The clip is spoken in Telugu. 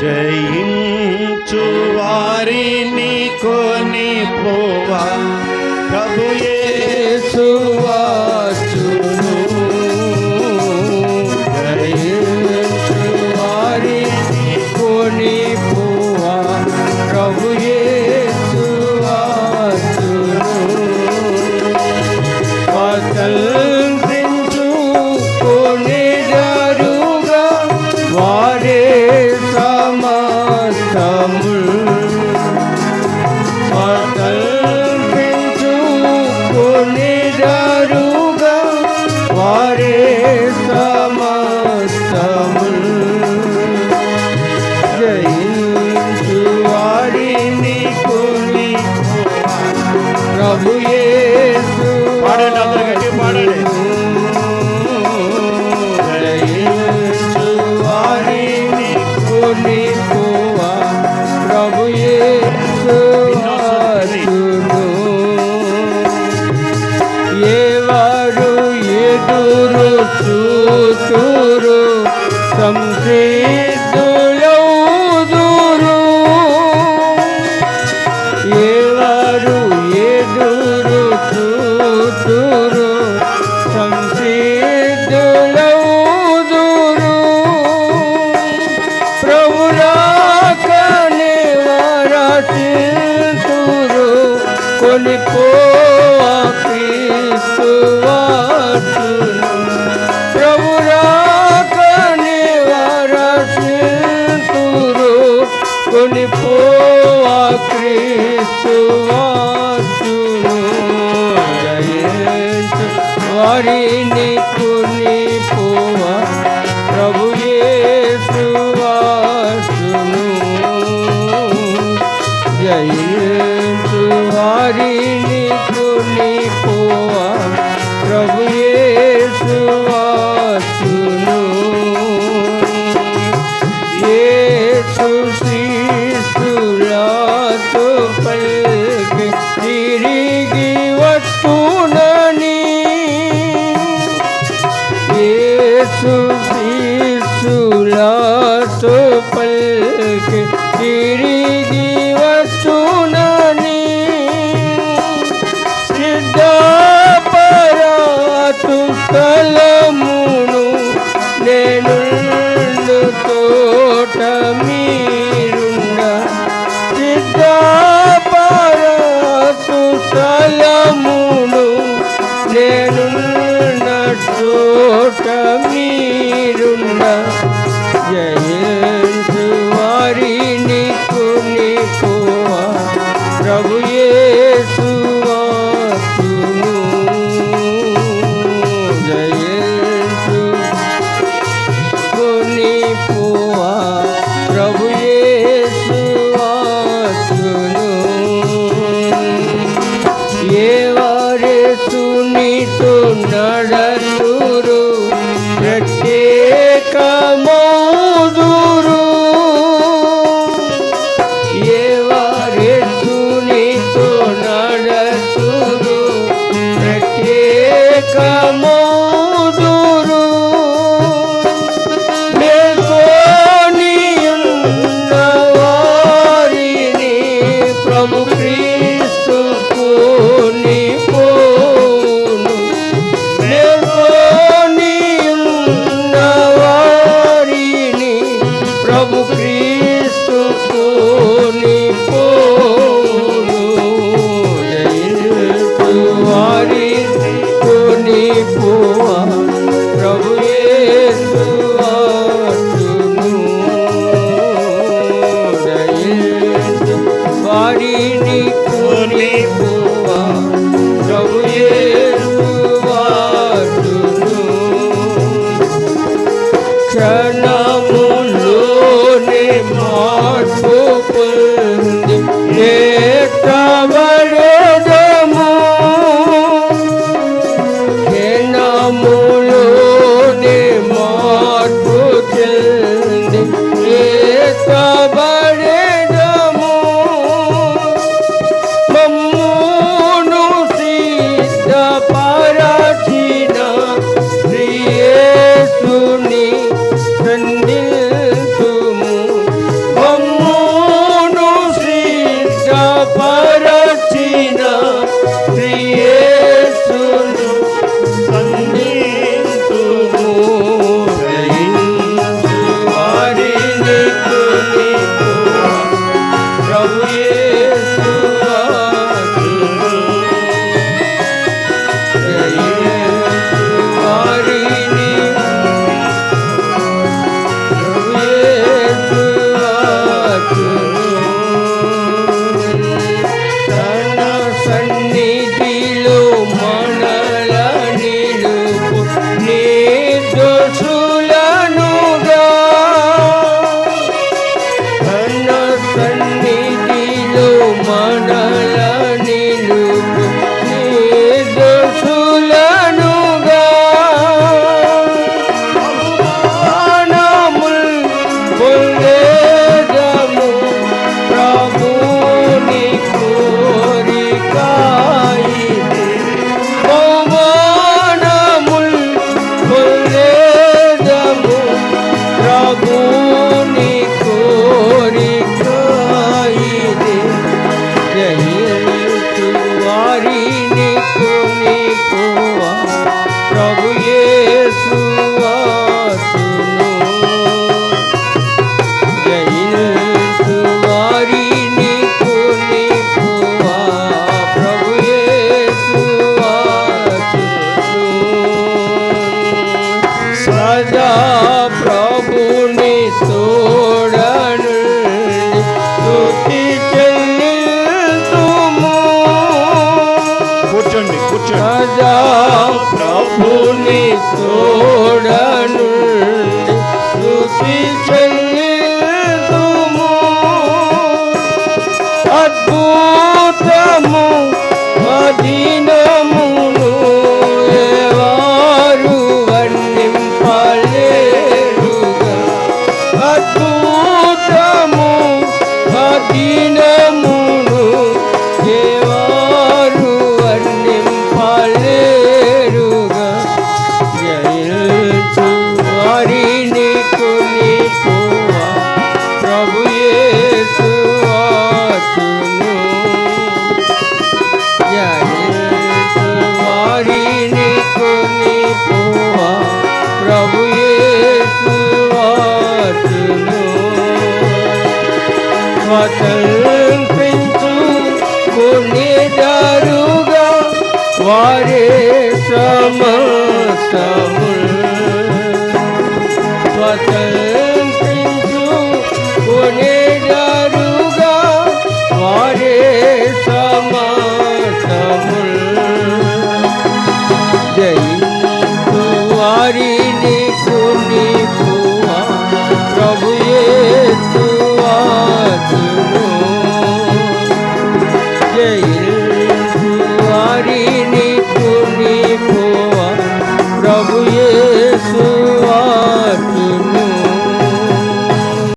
జయించు వారిని కొని పోవా. ప్రభుయే कोली प्रभु राकने वारा तुरो कोली पोआ कृष्ण वारी So. Lord. Oh. కల్పించు. కొనిదారుగా వారే సమస్తము స్వతంత్రించు కొనిదారుగా వారే సమస్తముల్. జయించు వారిని కొని ప్రభుయేసు